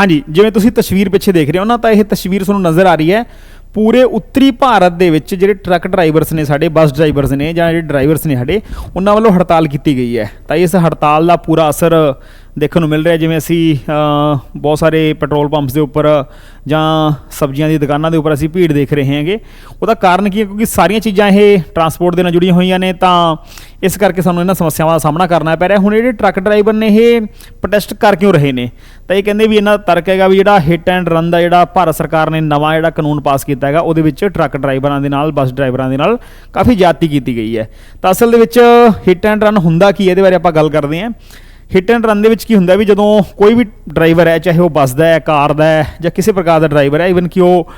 ਹਾਂਜੀ, ਜਿਵੇਂ ਤੁਸੀਂ ਤਸਵੀਰ ਪਿੱਛੇ ਦੇਖ ਰਹੇ ਹੋ ਨਾ, ਤਾਂ ਇਹ ਤਸਵੀਰ ਤੁਹਾਨੂੰ ਨਜ਼ਰ ਆ ਰਹੀ ਹੈ ਪੂਰੇ ਉੱਤਰੀ ਭਾਰਤ ਦੇ ਵਿੱਚ ਜਿਹੜੇ ਟਰੱਕ ਡਰਾਈਵਰਸ ਨੇ, ਸਾਡੇ ਬੱਸ ਡਰਾਈਵਰਸ ਨੇ ਜਾਂ ਜਿਹੜੇ ਡਰਾਈਵਰਸ ਨੇ ਸਾਡੇ, ਉਹਨਾਂ ਵੱਲੋਂ ਹੜਤਾਲ ਕੀਤੀ ਗਈ ਹੈ। ਤਾਂ ਇਸ ਹੜਤਾਲ ਦਾ ਪੂਰਾ ਅਸਰ ਦੇਖਣ ਨੂੰ ਮਿਲ ਰਿਹਾ ਜਿਵੇਂ ਅਸੀਂ ਬਹੁਤ ਸਾਰੇ ਪੈਟਰੋਲ ਪੰਪਸ ਦੇ ਉੱਪਰ ਜਾਂ ਸਬਜ਼ੀਆਂ ਦੀ ਦੁਕਾਨਾਂ ਦੇ ਉੱਪਰ ਅਸੀਂ ਭੀੜ ਦੇਖ ਰਹੇ ਹਾਂਗੇ। ਉਹਦਾ ਕਾਰਨ ਕੀ ਹੈ? ਕਿਉਂਕਿ ਸਾਰੀਆਂ ਚੀਜ਼ਾਂ ਇਹ ਟਰਾਂਸਪੋਰਟ ਦੇ ਨਾਲ ਜੁੜੀਆਂ ਹੋਈਆਂ ਨੇ, ਤਾਂ ਇਸ ਕਰਕੇ ਸਾਨੂੰ ਇਹਨਾਂ ਸਮੱਸਿਆਵਾਂ ਦਾ ਸਾਹਮਣਾ ਕਰਨਾ ਪੈ ਰਿਹਾ। ਹੁਣ ਜਿਹੜੇ ਟਰੱਕ ਡਰਾਈਵਰ ਨੇ, ਇਹ ਪ੍ਰੋਟੈਸਟ ਕਰ ਕਿਉਂ ਰਹੇ ਨੇ? ਤਾਂ ਇਹ ਕਹਿੰਦੇ ਵੀ ਇਹਨਾਂ ਦਾ ਤਰਕ ਹੈਗਾ ਵੀ ਜਿਹੜਾ ਹਿੱਟ ਐਂਡ ਰਨ ਦਾ ਜਿਹੜਾ ਭਾਰਤ ਸਰਕਾਰ ਨੇ ਨਵਾਂ ਜਿਹੜਾ ਕਾਨੂੰਨ ਪਾਸ ਕੀਤਾ ਹੈਗਾ, ਉਹਦੇ ਵਿੱਚ ਟਰੱਕ ਡਰਾਈਵਰਾਂ ਦੇ ਨਾਲ, ਬੱਸ ਡਰਾਈਵਰਾਂ ਦੇ ਨਾਲ ਕਾਫੀ ਜਾਤੀ ਕੀਤੀ ਗਈ ਹੈ। ਤਾਂ ਅਸਲ ਦੇ ਵਿੱਚ ਹਿੱਟ ਐਂਡ ਰਨ ਹੁੰਦਾ ਕੀ ਇਹਦੇ ਬਾਰੇ ਆਪਾਂ ਗੱਲ ਕਰਦੇ ਹਾਂ। ਹਿੱਟ ਐਂਡ ਰਨ ਦੇ ਵਿੱਚ ਕੀ ਹੁੰਦਾ ਵੀ ਜਦੋਂ ਕੋਈ ਵੀ ਡਰਾਈਵਰ ਹੈ, ਚਾਹੇ ਉਹ ਬੱਸ ਦਾ ਹੈ, ਕਾਰ ਦਾ ਹੈ ਜਾਂ ਕਿਸੇ ਪ੍ਰਕਾਰ ਦਾ ਡਰਾਈਵਰ ਹੈ ਇਵਨ ਕਿ ਉਹ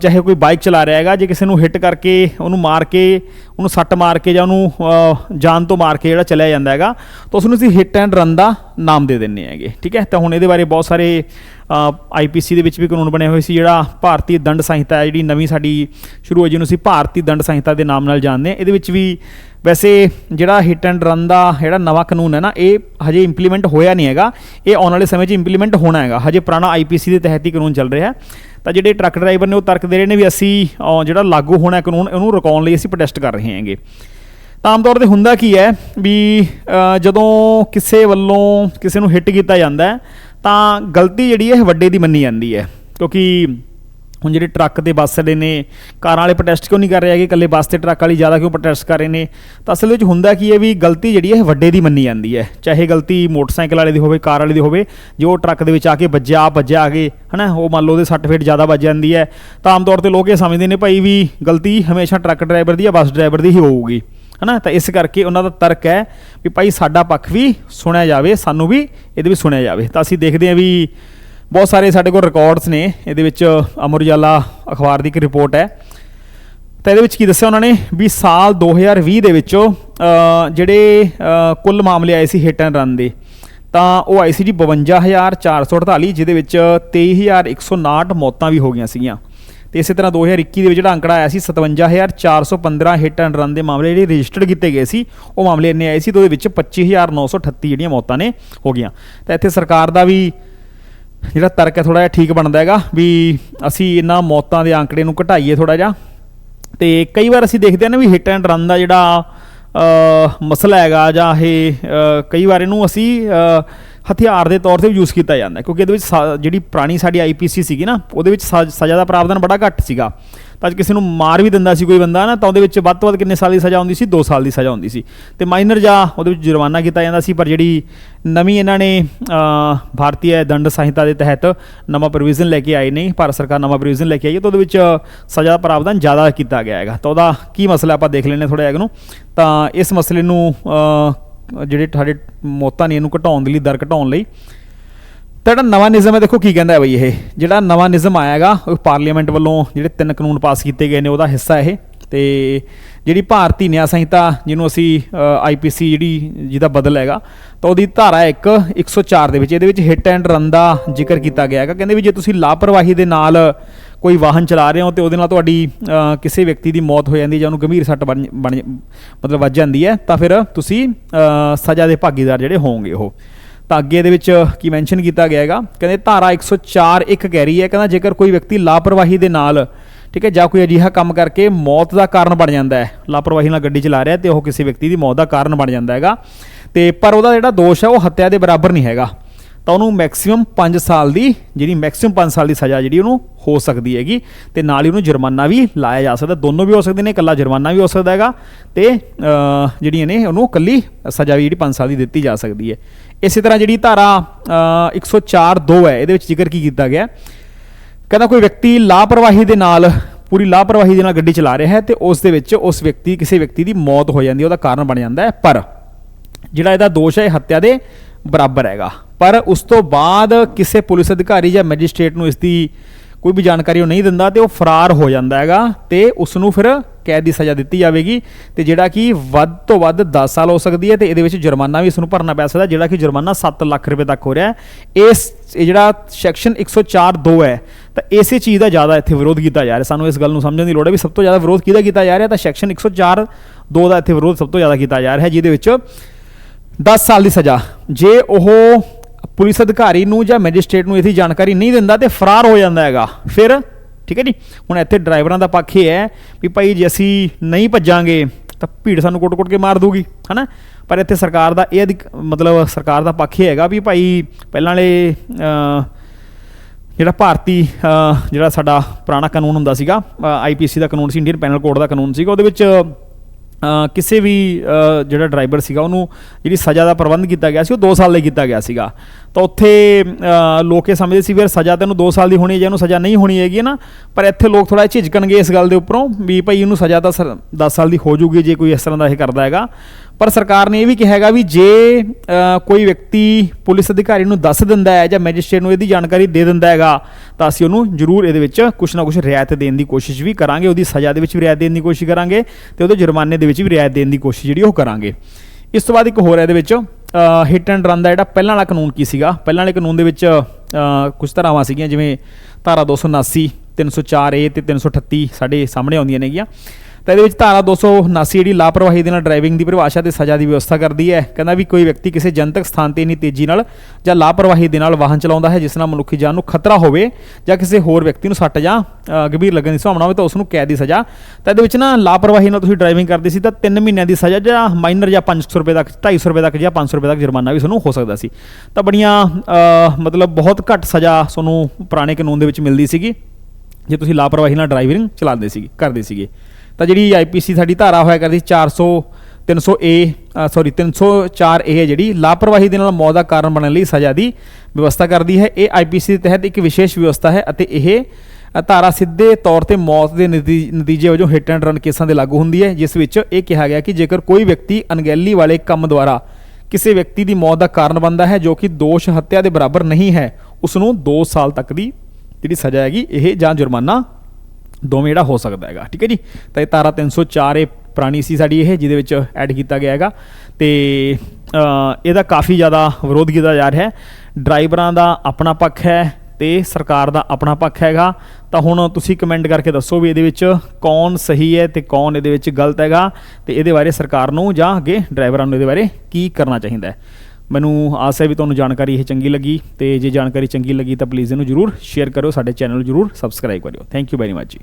ਚਾਹੇ ਕੋਈ ਬਾਈਕ ਚਲਾ ਰਿਹਾ ਹੈਗਾ, ਜੇ ਕਿਸੇ ਨੂੰ ਹਿੱਟ ਕਰਕੇ ਉਹਨੂੰ ਮਾਰ ਕੇ, ਉਹਨੂੰ ਸੱਟ ਮਾਰ ਕੇ ਜਾਂ ਉਹਨੂੰ ਜਾਨ ਤੋਂ ਮਾਰ ਕੇ ਜਿਹੜਾ ਚਲਿਆ ਜਾਂਦਾ ਹੈਗਾ, ਤਾਂ ਉਸ ਨੂੰ ਅਸੀਂ ਹਿੱਟ ਐਂਡ ਰਨ ਦਾ ਨਾਮ ਦੇ ਦਿੰਨੇ ਹੈਗੇ, ਠੀਕ ਹੈ? ਤਾਂ ਹੁਣ ਇਹਦੇ ਬਾਰੇ ਬਹੁਤ ਸਾਰੇ ਆਈਪੀਸੀ ਦੇ ਵਿੱਚ ਵੀ ਕਾਨੂੰਨ ਬਣੇ ਹੋਏ ਸੀ, ਜਿਹੜਾ ਭਾਰਤੀ ਦੰਡ ਸੰਹਿਤਾ ਹੈ, ਜਿਹੜੀ ਨਵੀਂ ਸਾਡੀ ਸ਼ੁਰੂ ਹੋਈ, ਜਿਹਨੂੰ ਅਸੀਂ ਭਾਰਤੀ ਦੰਡ ਸੰਹਿਤਾ ਦੇ ਨਾਮ ਨਾਲ ਜਾਣਦੇ ਹਾਂ। ਇਹਦੇ ਵਿੱਚ ਵੀ ਵੈਸੇ ਜਿਹੜਾ ਹਿੱਟ ਐਂਡ ਰਨ ਦਾ ਜਿਹੜਾ ਨਵਾਂ ਕਾਨੂੰਨ ਹੈ ਨਾ, ਇਹ ਹਜੇ ਇੰਪਲੀਮੈਂਟ ਹੋਇਆ ਨਹੀਂ ਹੈਗਾ। ਇਹ ਆਉਣ ਵਾਲੇ ਸਮੇਂ 'ਚ ਇੰਪਲੀਮੈਂਟ ਹੋਣਾ ਹੈਗਾ। ਹਜੇ ਪੁਰਾਣਾ ਆਈਪੀਸੀ ਦੇ ਤਹਿਤ ਹੀ ਕਾਨੂੰਨ ਚੱਲ ਰਿਹਾ ਹੈ। ਤਾਂ ਜਿਹੜੇ ਟਰੱਕ ਡਰਾਈਵਰ ਨੇ ਉਹ ਤਰਕ ਦੇ ਰਹੇ ਨੇ ਵੀ ਅਸੀਂ ਜਿਹੜਾ ਲਾਗੂ ਹੋਣਾ ਕਾਨੂੰਨ ਉਹਨੂੰ ਰੁਕਾਉਣ ਲਈ ਅਸੀਂ ਪ੍ਰੋਟੈਸਟ ਕਰ ਰਹੇ ਹਾਂਗੇ। ਤਾਂ ਆਮ ਤੌਰ ਤੇ ਹੁੰਦਾ ਕੀ ਹੈ ਵੀ ਜਦੋਂ ਕਿਸੇ ਵੱਲੋਂ ਕਿਸੇ ਨੂੰ ਹਿੱਟ ਕੀਤਾ ਜਾਂਦਾ ਤਾਂ ਗਲਤੀ ਜਿਹੜੀ ਹੈ ਵੱਡੇ ਦੀ ਮੰਨੀ ਜਾਂਦੀ ਹੈ। ਕਿਉਂਕਿ ਹੁਣ ਜਿਹੜੇ ਟਰੱਕ ਤੇ ਬੱਸ ਦੇ ਨੇ, ਕਾਰਾਂ ਵਾਲੇ ਪ੍ਰੋਟੈਸਟ ਕਿਉਂ ਨਹੀਂ ਕਰ ਰਹੇ ਹੈਗੇ? ਇਕੱਲੇ ਬੱਸ ਤੇ ਟਰੱਕ ਵਾਲੀ ਜ਼ਿਆਦਾ ਕਿਉਂ ਪ੍ਰੋਟੈਸਟ ਕਰ ਰਹੇ ਨੇ? ਤਾਂ ਅਸਲ ਵਿੱਚ ਹੁੰਦਾ ਕੀ ਹੈ ਵੀ ਗਲਤੀ ਜਿਹੜੀ ਹੈ ਵੱਡੇ ਦੀ ਮੰਨੀ ਜਾਂਦੀ ਹੈ। ਚਾਹੇ ਗਲਤੀ ਮੋਟਰਸਾਈਕਲ ਵਾਲੇ ਦੀ ਹੋਵੇ, ਕਾਰ ਵਾਲੇ ਦੀ ਹੋਵੇ, ਜੇ ਉਹ ਟਰੱਕ ਦੇ ਵਿੱਚ ਆ ਕੇ ਵੱਜਿਆ ਆਪ ਵੱਜਿਆ ਆ ਕੇ, ਹਨਾ, ਉਹ ਮੰਨ ਲਓ ਉਹਦੇ ਸੱਟ ਫੇਟ ਜ਼ਿਆਦਾ ਵੱਜ ਜਾਂਦੀ ਹੈ। ਤਾਂ ਆਮ ਤੌਰ ਤੇ ਲੋਕ ਇਹ ਸਮਝਦੇ ਨੇ ਭਾਈ ਵੀ ਗਲਤੀ ਹਮੇਸ਼ਾ ਟਰੱਕ ਡਰਾਈਵਰ ਦੀ ਜਾਂ ਬੱਸ ਡਰਾਈਵਰ ਦੀ ਹੀ ਹੋਊਗੀ, ਹਨਾ। ਤਾਂ ਇਸ ਕਰਕੇ ਉਹਨਾਂ ਦਾ ਤਰਕ ਹੈ ਵੀ ਭਾਈ ਸਾਡਾ ਪੱਖ ਵੀ ਸੁਣਿਆ ਜਾਵੇ, ਸਾਨੂੰ ਵੀ ਇਹਦੇ ਵਿੱਚ ਸੁਣਿਆ ਜਾਵੇ। ਤਾਂ ਅਸੀਂ ਦੇਖਦੇ ਹਾਂ ਵੀ ਬਹੁਤ ਸਾਰੇ ਸਾਡੇ ਕੋਲ ਰਿਕਾਰਡਸ ਨੇ। ਇਹਦੇ ਵਿੱਚ ਅਮਰ ਉਜਾਲਾ ਅਖਬਾਰ ਦੀ ਇੱਕ ਰਿਪੋਰਟ ਹੈ। ਤਾਂ ਇਹਦੇ ਵਿੱਚ ਕੀ ਦੱਸਿਆ ਉਹਨਾਂ ਨੇ? ਵੀ ਸਾਲ 2020 ਦੇ ਵਿੱਚੋਂ ਜਿਹੜੇ ਕੁੱਲ ਮਾਮਲੇ ਆਏ ਸੀ ਹਿੱਟ ਐਂਡ ਰਨ ਦੇ, ਤਾਂ ਉਹ ਆਈ ਸੀ ਜੀ 52448 ਜਿਹਦੇ ਵਿੱਚ 23159 ਮੌਤਾਂ ਵੀ ਹੋ ਗਈਆਂ ਸੀਗੀਆਂ। ਤੇ ਇਸੇ ਤਰ੍ਹਾਂ 2021 ਦੇ ਵਿੱਚ ਜਿਹੜਾ ਅੰਕੜਾ ਆਇਆ ਸੀ 57415 ਹਿੱਟ ਐਂਡ ਰਨ ਦੇ ਮਾਮਲੇ ਜਿਹੜੇ ਰਜਿਸਟਰਡ ਕੀਤੇ ਗਏ ਸੀ, ਉਹ ਮਾਮਲੇ ਇੰਨੇ ਆਏ ਸੀ ਤੇ ਉਹਦੇ ਵਿੱਚ 25938 ਜਿਹੜੀਆਂ ਮੌਤਾਂ ਨੇ, ਹੋ ਗਈਆਂ। ਤਾਂ ਇੱਥੇ ਸਰਕਾਰ ਦਾ ਵੀ ਜਿਹੜਾ ਤਰਕ ਹੈ ਥੋੜਾ ਜਿਹਾ ਠੀਕ ਬਣਦਾ ਹੈਗਾ ਵੀ ਅਸੀਂ ਇਹਨਾਂ ਮੌਤਾਂ ਦੇ ਆંકੜੇ ਨੂੰ ਘਟਾਈਏ ਥੋੜਾ ਜਿਹਾ। ਤੇ ਕਈ ਵਾਰ ਅਸੀਂ ਦੇਖਦੇ ਹਾਂ ਨਾ ਵੀ ਹਿੱਟ ਐਂਡ ਰਨ ਦਾ ਜਿਹੜਾ ਮਸਲਾ ਹੈਗਾ ਜਾਂ ਇਹ ਕਈ ਵਾਰ ਇਹਨੂੰ ਅਸੀਂ ਹਥਿਆਰ ਦੇ ਤੌਰ ਤੇ ਵੀ ਯੂਜ਼ ਕੀਤਾ ਜਾਂਦਾ ਕਿਉਂਕਿ ਇਹਦੇ ਵਿੱਚ ਸਾ- ਜਿਹੜੀ ਪੁਰਾਣੀ ਸਾਡੀ ਆਈਪੀਸੀ ਸੀਗੀ ਨਾ, ਉਹਦੇ ਵਿੱਚ ਸਜ਼ਾ ਦਾ ਪ੍ਰਾਵਧਾਨ ਬੜਾ ਘੱਟ ਸੀਗਾ। ਤਾਂ ਜੇ ਕਿਸੇ ਨੂੰ ਮਾਰ ਵੀ ਦਿੰਦਾ ਸੀ ਕੋਈ ਬੰਦਾ ਨਾ, ਤਾਂ ਉਹਦੇ ਵਿੱਚ ਵੱਧ ਤੋਂ ਵੱਧ ਕਿੰਨੇ ਸਾਲ ਦੀ ਸਜ਼ਾ ਹੁੰਦੀ ਸੀ? 2 ਸਾਲ ਦੀ ਸਜ਼ਾ ਹੁੰਦੀ ਸੀ। ਤੇ ਮਾਈਨਰ ਜਾਂ ਉਹਦੇ ਵਿੱਚ ਜੁਰਮਾਨਾ ਕੀਤਾ ਜਾਂਦਾ ਸੀ, ਪਰ ਜਿਹੜੀ ਨਵੀਂ ਇਹਨਾਂ ਨੇ ਭਾਰਤੀ ਦੰਡ ਸੰਹਿਤਾ ਦੇ ਤਹਿਤ ਨਵਾਂ ਪ੍ਰੋਵੀਜ਼ਨ ਲੈ ਕੇ ਆਏ ਨੇ, ਭਾਰਤ ਸਰਕਾਰ ਨਵਾਂ ਪ੍ਰੋਵੀਜ਼ਨ ਲੈ ਕੇ ਆਈ ਹੈ, ਤਾਂ ਉਹਦੇ ਵਿੱਚ ਸਜ਼ਾ ਦਾ ਪ੍ਰਾਵਧਾਨ ਜ਼ਿਆਦਾ ਕੀਤਾ ਗਿਆ ਹੈਗਾ। ਤਾਂ ਉਹਦਾ ਕੀ ਮਸਲਾ ਆਪਾਂ ਦੇਖ ਲੈਣੇ ਥੋੜਾ ਜਿਹਾ ਇਹਨੂੰ ਤਾਂ ਇਸ ਮਸਲੇ ਨੂੰ ਜਿਹੜੇ ਸਾਡੇ ਮੌਤਾਂ ਨੇ, ਇਹਨੂੰ ਘਟਾਉਣ ਦੇ ਲਈ, ਦਰ ਘਟਾਉਣ ਲਈ ਤਾਂ ਜਿਹੜਾ ਨਵਾਂ ਨਿਯਮ ਹੈ, ਦੇਖੋ ਕੀ ਕਹਿੰਦਾ ਹੈ ਬਈ ਇਹ। ਜਿਹੜਾ ਨਵਾਂ ਨਿਯਮ ਆਇਆਗਾ, ਉਹ ਪਾਰਲੀਮੈਂਟ ਵੱਲੋਂ ਜਿਹੜੇ ਤਿੰਨ ਕਾਨੂੰਨ ਪਾਸ ਕੀਤੇ ਗਏ ਨੇ, ਉਹਦਾ ਹਿੱਸਾ ਇਹ। ਤੇ ਜਿਹੜੀ ਭਾਰਤੀ ਨਿਆਂ ਸੰਹਿਤਾ, ਜਿਹਨੂੰ ਅਸੀਂ ਆਈਪੀਸੀ ਜਿਹੜੀ, ਜਿਹਦਾ ਬਦਲ ਹੈਗਾ, ਤਾਂ ਉਹਦੀ ਧਾਰਾ 1 104 ਦੇ ਵਿੱਚ, ਇਹਦੇ ਵਿੱਚ ਹਿੱਟ ਐਂਡ ਰਨ ਦਾ ਜ਼ਿਕਰ ਕੀਤਾ ਗਿਆ ਹੈਗਾ। ਕਹਿੰਦੇ ਵੀ ਜੇ ਤੁਸੀਂ ਲਾਪਰਵਾਹੀ ਦੇ ਨਾਲ ਕੋਈ ਵਾਹਨ ਚਲਾ ਰਹੇ ਹੋ, ਤੇ ਉਹਦੇ ਨਾਲ ਤੁਹਾਡੀ ਕਿਸੇ ਵਿਅਕਤੀ ਦੀ ਮੌਤ ਹੋ ਜਾਂਦੀ ਹੈ ਜਾਂ ਉਹਨੂੰ ਗੰਭੀਰ ਸੱਟ ਬਣ ਬਣ, ਮਤਲਬ ਵੱਜ ਜਾਂਦੀ ਹੈ, ਤਾਂ ਫਿਰ ਤੁਸੀਂ ਸਜ਼ਾ ਦੇ ਭਾਗੀਦਾਰ ਜਿਹੜੇ ਹੋਵੋਗੇ ਉਹ। ਤਾਂ ਅੱਗੇ ਇਹਦੇ ਵਿੱਚ ਕੀ ਮੈਂਸ਼ਨ ਕੀਤਾ ਗਿਆ ਹੈਗਾ? ਕਹਿੰਦੇ ਧਾਰਾ 104 ਇੱਕ ਕਹਿ ਰਹੀ ਹੈ, ਕਹਿੰਦਾ ਜੇਕਰ ਕੋਈ ਵਿਅਕਤੀ ਲਾਪਰਵਾਹੀ ਦੇ ਨਾਲ, ਠੀਕ ਹੈ, ਜਾਂ ਕੋਈ ਅਜਿਹਾ ਕੰਮ ਕਰਕੇ ਮੌਤ ਦਾ ਕਾਰਨ ਬਣ ਜਾਂਦਾ ਹੈ, ਲਾਪਰਵਾਹੀ ਨਾਲ ਗੱਡੀ ਚਲਾ ਰਿਹਾ ਤੇ ਉਹ ਕਿਸੇ ਵਿਅਕਤੀ ਦੀ ਮੌਤ ਦਾ ਕਾਰਨ ਬਣ ਜਾਂਦਾ ਹੈਗਾ, ਤੇ ਪਰ ਉਹਦਾ ਜਿਹੜਾ ਦੋਸ਼ ਹੈ, ਉਹ ਹੱਤਿਆ ਦੇ ਬਰਾਬਰ ਨਹੀਂ ਹੈਗਾ। ਤਾਂ ਉਹਨੂੰ ਮੈਕਸਿਮਮ 5 ਸਾਲ ਦੀ ਜਿਹੜੀ ਮੈਕਸਿਮਮ 5 ਸਾਲ ਦੀ ਸਜ਼ਾ ਜਿਹੜੀ ਉਹਨੂੰ ਹੋ ਸਕਦੀ ਹੈਗੀ ਤੇ ਨਾਲ ਹੀ ਉਹਨੂੰ ਜੁਰਮਾਨਾ ਵੀ ਲਾਇਆ ਜਾ ਸਕਦਾ। ਦੋਨੋਂ ਵੀ ਹੋ ਸਕਦੇ ਨੇ ਇਕੱਲਾ ਜੁਰਮਾਨਾ ਵੀ ਹੋ ਸਕਦਾ ਹੈਗਾ ਤੇ ਜਿਹੜੀਆਂ ਨੇ ਉਹਨੂੰ ਇਕੱਲੀ ਸਜ਼ਾ ਵੀ ਜਿਹੜੀ 5 ਸਾਲ ਦੀ ਦਿੱਤੀ ਜਾ ਸਕਦੀ ਹੈ। ਇਸੇ ਤਰ੍ਹਾਂ ਜਿਹੜੀ ਧਾਰਾ ਅ, 104 2 ਹੈ ਇਹਦੇ ਵਿੱਚ ਜ਼ਿਕਰ ਕੀ ਕੀਤਾ ਗਿਆ? ਕਹਿੰਦਾ ਕੋਈ ਵਿਅਕਤੀ ਲਾਪਰਵਾਹੀ ਦੇ ਨਾਲ ਪੂਰੀ ਲਾਪਰਵਾਹੀ ਦੇ ਨਾਲ ਗੱਡੀ ਚਲਾ ਰਿਹਾ ਹੈ ਤੇ ਉਸ ਦੇ ਵਿੱਚ ਉਸ ਵਿਅਕਤੀ ਕਿਸੇ ਵਿਅਕਤੀ ਦੀ ਮੌਤ ਹੋ ਜਾਂਦੀ ਹੈ ਉਹਦਾ ਕਾਰਨ ਬਣ ਜਾਂਦਾ ਹੈ। ਪਰ ਜਿਹੜਾ ਇਹਦਾ ਦੋਸ਼ ਹੈ ਇਹ ਹੱਤਿਆ ਦੇ ਬਰਾਬਰ ਹੈਗਾ। ਪਰ ਉਸ ਤੋਂ ਬਾਅਦ ਕਿਸੇ ਪੁਲਿਸ ਅਧਿਕਾਰੀ ਜਾਂ ਮੈਜਿਸਟ੍ਰੇਟ ਨੂੰ ਇਸ ਦੀ ਕੋਈ ਵੀ ਜਾਣਕਾਰੀ ਉਹ ਨਹੀਂ ਦਿੰਦਾ ਤੇ ਉਹ ਫਰਾਰ ਹੋ ਜਾਂਦਾ ਹੈਗਾ ਤੇ ਉਸ ਨੂੰ ਫਿਰ ਕੈਦ ਦੀ ਸਜ਼ਾ ਦਿੱਤੀ ਜਾਵੇਗੀ ਤੇ ਜਿਹੜਾ ਕਿ ਵੱਧ ਤੋਂ ਵੱਧ 10 ਸਾਲ ਹੋ ਸਕਦੀ ਹੈ ਤੇ ਇਹਦੇ ਵਿੱਚ ਜੁਰਮਾਨਾ ਵੀ ਇਸ ਨੂੰ ਭਰਨਾ ਪੈ ਸਕਦਾ ਜਿਹੜਾ ਕਿ ਜੁਰਮਾਨਾ 7 ਲੱਖ ਰੁਪਏ ਤੱਕ ਹੋ ਰਿਹਾ ਹੈ। ਇਸ ਜਿਹੜਾ ਸੈਕਸ਼ਨ 104 2 ਹੈ, ਤਾਂ ਇਸੇ ਚੀਜ਼ ਦਾ ਜ਼ਿਆਦਾ ਇੱਥੇ ਵਿਰੋਧ ਕੀਤਾ ਜਾ ਰਿਹਾ। ਸਾਨੂੰ ਇਸ ਗੱਲ ਨੂੰ ਸਮਝਣ ਦੀ ਲੋੜ ਹੈ ਵੀ ਸਭ ਤੋਂ ਜ਼ਿਆਦਾ ਵਿਰੋਧ ਕਿਹਦਾ ਕੀਤਾ ਜਾ ਰਿਹਾ? ਤਾਂ ਸੈਕਸ਼ਨ 104 2 ਦਾ ਇੱਥੇ ਵਿਰੋਧ ਸਭ ਤੋਂ ਜ਼ਿਆਦਾ ਕੀਤਾ ਜਾ ਰਿਹਾ ਹੈ, ਜਿਹਦੇ ਵਿੱਚ 10 ਸਾਲ ਦੀ ਸਜ਼ਾ। ਜੇ ਉਹ ਪੁਲਿਸ ਅਧਿਕਾਰੀ ਨੂੰ ਜਾਂ ਮੈਜਿਸਟ੍ਰੇਟ ਨੂੰ ਇਹਦੀ ਜਾਣਕਾਰੀ ਨਹੀਂ ਦਿੰਦਾ ਤੇ ਫਰਾਰ ਹੋ ਜਾਂਦਾ ਹੈਗਾ। ਫਿਰ, ਠੀਕ ਹੈ ਜੀ? ਹੁਣ ਇੱਥੇ ਡਰਾਈਵਰਾਂ ਦਾ ਪੱਖ ਇਹ ਹੈ ਵੀ ਭਾਈ ਜੇ ਅਸੀਂ ਨਹੀਂ ਭੱਜਾਂਗੇ, ਤਾਂ ਭੀੜ ਸਾਨੂੰ ਕੁੱਟ-ਕੁੱਟ ਕੇ ਮਾਰ ਦੂਗੀ ਹਨਾ? ਪਰ ਇੱਥੇ ਸਰਕਾਰ ਦਾ ਇਹ ਅਧਿਕ- ਮਤਲਬ ਸਰਕਾਰ ਦਾ ਪੱਖ ਇਹ ਹੈਗਾ ਵੀ ਭਾਈ ਪਹਿਲਾਂ ਵਾਲੇ ਜਿਹੜਾ ਭਾਰਤੀ ਜਿਹੜਾ ਸਾਡਾ ਪੁਰਾਣਾ ਕਾਨੂੰਨ ਹੁੰਦਾ ਸੀਗਾ ਆਈਪੀਸੀ ਦਾ ਕਾਨੂੰਨ ਸੀ, ਇੰਡੀਅਨ ਪੈਨਲ ਕੋਡ ਦਾ ਕਾਨੂੰਨ ਸੀਗਾ, ਉਹਦੇ ਵਿੱਚ ਕਿਸੇ ਵੀ ਜਿਹੜਾ ਡਰਾਈਵਰ ਸੀਗਾ ਉਹਨੂੰ ਜਿਹੜੀ ਸਜ਼ਾ ਦਾ ਪ੍ਰਬੰਧ ਕੀਤਾ ਗਿਆ ਸੀ, ਉਹ 2 ਸਾਲ ਲਈ ਕੀਤਾ ਗਿਆ ਸੀਗਾ। ਤਾਂ ਉੱਥੇ ਲੋਕ ਇਹ ਸਮਝਦੇ ਸੀ ਵੀ ਯਾਰ ਸਜ਼ਾ ਤੈਨੂੰ 2 ਸਾਲ ਦੀ ਹੋਣੀ ਹੈ ਜਾਂ ਇਹਨੂੰ ਸਜ਼ਾ ਨਹੀਂ ਹੋਣੀ ਹੈਗੀ ਨਾ, ਪਰ ਇੱਥੇ ਲੋਕ ਥੋੜਾ ਝਿਜਕਣਗੇ ਇਸ ਗੱਲ ਦੇ ਉੱਪਰੋਂ ਵੀ ਭਾਈ ਇਹਨੂੰ ਸਜ਼ਾ ਤਾਂ 10 ਸਾਲ ਦੀ ਹੋ ਜੂਗੀ ਜੇ ਕੋਈ ਇਸ ਤਰ੍ਹਾਂ ਦਾ ਇਹ ਕਰਦਾ ਹੈਗਾ। ਪਰ ਸਰਕਾਰ ਨੇ ਇਹ ਵੀ ਕਿਹਾ ਹੈਗਾ ਵੀ ਜੇ ਕੋਈ ਵਿਅਕਤੀ ਪੁਲਿਸ ਅਧਿਕਾਰੀ ਨੂੰ ਦੱਸ ਦਿੰਦਾ ਹੈ ਜਾਂ ਮੈਜਿਸਟ੍ਰੇਟ ਨੂੰ ਇਹਦੀ ਜਾਣਕਾਰੀ ਦੇ ਦਿੰਦਾ ਹੈਗਾ, ਤਾਂ ਅਸੀਂ ਉਹਨੂੰ ਜ਼ਰੂਰ ਇਹਦੇ ਵਿੱਚ ਕੁਝ ਨਾ ਕੁਝ ਰਿਆਇਤ ਦੇਣ ਦੀ ਕੋਸ਼ਿਸ਼ ਵੀ ਕਰਾਂਗੇ, ਉਹਦੀ ਸਜ਼ਾ ਦੇ ਵਿੱਚ ਵੀ ਰਿਆਇਤ ਦੇਣ ਦੀ ਕੋਸ਼ਿਸ਼ ਕਰਾਂਗੇ ਤੇ ਉਹਦੇ ਜੁਰਮਾਨੇ ਦੇ ਵਿੱਚ ਵੀ ਰਿਆਇਤ ਦੇਣ ਦੀ ਕੋਸ਼ਿਸ਼ ਜਿਹੜੀ ਉਹ ਕਰਾਂਗੇ। ਇਸ ਤੋਂ ਬਾਅਦ ਇੱਕ ਹੋਰ ਹੈ ਇਹਦੇ ਵਿੱਚ ਹਿੱਟ ਐਂਡ ਰਨ ਦਾ ਜਿਹੜਾ ਪਹਿਲਾਂ ਵਾਲਾ ਕਾਨੂੰਨ ਕੀ ਸੀਗਾ? ਪਹਿਲਾਂ ਵਾਲੇ ਕਾਨੂੰਨ ਦੇ ਵਿੱਚ ਅ, ਕੁਝ ਧਾਰਾਵਾਂ ਸੀਗੀਆਂ ਜਿਵੇਂ ਧਾਰਾ 279 304 ਏ ਤੇ 338 ਸਾਡੇ ਸਾਹਮਣੇ ਆਉਂਦੀਆਂ ਨੇਗੀਆਂ। ਤਾਂ ਇਹਦੇ ਵਿੱਚ ਧਾਰਾ 279 ਜਿਹੜੀ ਲਾਪਰਵਾਹੀ ਦੇ ਨਾਲ ਡਰਾਈਵਿੰਗ ਦੀ ਪਰਿਭਾਸ਼ਾ ਤੇ ਸਜ਼ਾ ਦੀ ਵਿਵਸਥਾ ਕਰਦੀ ਹੈ। ਕਹਿੰਦਾ ਵੀ ਕੋਈ ਵਿਅਕਤੀ ਕਿਸੇ ਜਨਤਕ ਸਥਾਨ ਤੇ ਇੰਨੀ ਤੇਜ਼ੀ ਨਾਲ ਜਾਂ ਲਾਪਰਵਾਹੀ ਦੇ ਨਾਲ ਵਾਹਨ ਚਲਾਉਂਦਾ ਹੈ, ਜਿਸ ਨਾਲ ਮਨੁੱਖੀ ਜਾਨ ਨੂੰ ਖਤਰਾ ਹੋਵੇ ਜਾਂ ਕਿਸੇ ਹੋਰ ਵਿਅਕਤੀ ਨੂੰ ਸੱਟ ਜਾਂ ਗੰਭੀਰ ਲੱਗਣ ਦੀ ਸੰਭਾਵਨਾ ਹੋਵੇ ਤਾਂ ਉਸ ਨੂੰ ਕੈਦ ਦੀ ਸਜ਼ਾ। ਤਾਂ ਇਹਦੇ ਵਿੱਚ ਨਾ ਲਾਪਰਵਾਹੀ ਨਾਲ ਤੁਸੀਂ ਡਰਾਈਵਿੰਗ ਕਰਦੇ ਸੀ ਤਾਂ 3 ਮਹੀਨਿਆਂ ਦੀ ਸਜ਼ਾ ਜਾਂ ਮਾਈਨਰ ਜਾਂ 500 ਰੁਪਏ ਤੱਕ 250 ਰੁਪਏ ਤੱਕ ਜਾਂ 500 ਰੁਪਏ ਤੱਕ ਜੁਰਮਾਨਾ ਵੀ ਤੁਹਾਨੂੰ ਹੋ ਸਕਦਾ ਸੀ। ਤਾਂ ਬੜੀਆਂ ਮਤਲਬ ਬਹੁਤ ਘੱਟ ਸਜ਼ਾ ਤੁਹਾਨੂੰ ਪੁਰਾਣੇ ਕਾਨੂੰਨ ਦੇ ਵਿੱਚ ਮਿਲਦੀ ਸੀਗੀ, ਜੇ ਤੁਸੀਂ ਲਾਪਰਵਾਹੀ ਨਾਲ ਡਰਾਈਵਿੰਗ ਚਲਾਉਂਦੇ ਸੀਗੇ, ਕਰਦੇ ਸੀਗੇ। ਤਾਂ ਜਿਹੜੀ ਆਈਪੀਸੀ ਸਾਡੀ ਧਾਰਾ ਹੋਇਆ ਕਰਦੀ 400 300 ਏ ਸੌਰੀ 304 ਏ ਹੈ ਜਿਹੜੀ, ਲਾਪਰਵਾਹੀ ਦੇ ਨਾਲ ਮੌਤ ਦਾ ਕਾਰਨ ਬਣਨ ਲਈ ਸਜ਼ਾ ਦੀ ਵਿਵਸਥਾ ਕਰਦੀ ਹੈ। ਇਹ ਆਈਪੀਸੀ ਦੇ ਤਹਿਤ ਇੱਕ ਵਿਸ਼ੇਸ਼ ਵਿਵਸਥਾ ਹੈ ਅਤੇ ਇਹ ਧਾਰਾ ਸਿੱਧੇ ਤੌਰ ਤੇ ਮੌਤ ਦੇ ਨਤੀ- ਨਤੀਜੇ ਵਜੋਂ ਹਿੱਟ ਐਂਡ ਰਨ ਕੇਸਾਂ ਦੇ ਲਾਗੂ ਹੁੰਦੀ ਹੈ, ਜਿਸ ਵਿੱਚ ਇਹ ਕਿਹਾ ਗਿਆ ਕਿ ਜੇਕਰ ਕੋਈ ਵਿਅਕਤੀ ਅਣਗਹਿਲੀ ਵਾਲੇ ਕੰਮ ਦੁਆਰਾ ਕਿਸੇ ਵਿਅਕਤੀ ਦੀ ਮੌਤ ਦਾ ਕਾਰਨ ਬਣਦਾ ਹੈ ਜੋ ਕਿ ਦੋਸ਼ ਹੱਤਿਆ ਦੇ ਬਰਾਬਰ ਨਹੀਂ ਹੈ ਉਸ ਨੂੰ 2 ਸਾਲ ਤੱਕ ਦੀ ਜਿਹੜੀ ਸਜ਼ਾ ਹੈਗੀ, ਇਹ ਜਾਂ ਜੁਰਮਾਨਾ ਦੋਵੇਂ ਜਿਹੜਾ ਹੋ ਸਕਦਾ ਹੈਗਾ। ਠੀਕ ਹੈ ਜੀ? ਤਾਂ ਇਹ ਤਾਰਾ 304 ਇਹ ਪੁਰਾਣੀ ਸੀ ਸਾਡੀ ਇਹ, ਜਿਹਦੇ ਵਿੱਚ ਐਡ ਕੀਤਾ ਗਿਆ ਹੈਗਾ। ਤੇ ਇਹਦਾ ਕਾਫੀ ਜ਼ਿਆਦਾ ਵਿਰੋਧ ਕੀਤਾ ਜਾ ਰਿਹਾ ਹੈ। ਡਰਾਈਵਰਾਂ ਦਾ ਆਪਣਾ ਪੱਖ ਹੈ ਤੇ ਸਰਕਾਰ ਦਾ ਆਪਣਾ ਪੱਖ ਹੈਗਾ। ਤਾਂ ਹੁਣ ਤੁਸੀਂ ਕਮੈਂਟ ਕਰਕੇ ਦੱਸੋ ਵੀ ਇਹਦੇ ਵਿੱਚ ਕੌਣ ਸਹੀ ਹੈ ਤੇ ਕੌਣ ਇਹਦੇ ਵਿੱਚ ਗਲਤ ਹੈਗਾ। ਤੇ ਇਹਦੇ ਬਾਰੇ ਸਰਕਾਰ ਨੂੰ ਜਾਂ ਅੱਗੇ ਡਰਾਈਵਰਾਂ ਨੂੰ ਇਹਦੇ ਬਾਰੇ ਕੀ ਕਰਨਾ ਚਾਹੀਦਾ ਹੈ। ਮੈਨੂੰ ਆਸ ਹੈ ਵੀ ਤੁਹਾਨੂੰ ਜਾਣਕਾਰੀ ਇਹ ਚੰਗੀ ਲੱਗੀ ਤੇ ਜੇ ਜਾਣਕਾਰੀ ਚੰਗੀ ਲੱਗੀ ਤਾਂ ਪਲੀਜ਼ ਇਹਨੂੰ ਜਰੂਰ ਸ਼ੇਅਰ ਕਰੋ ਸਾਡੇ ਚੈਨਲ ਨੂੰ ਜਰੂਰ ਸਬਸਕ੍ਰਾਈਬ ਕਰਿਓ। ਥੈਂਕ ਯੂ ਵੈਰੀ ਮੱਚ ਜੀ।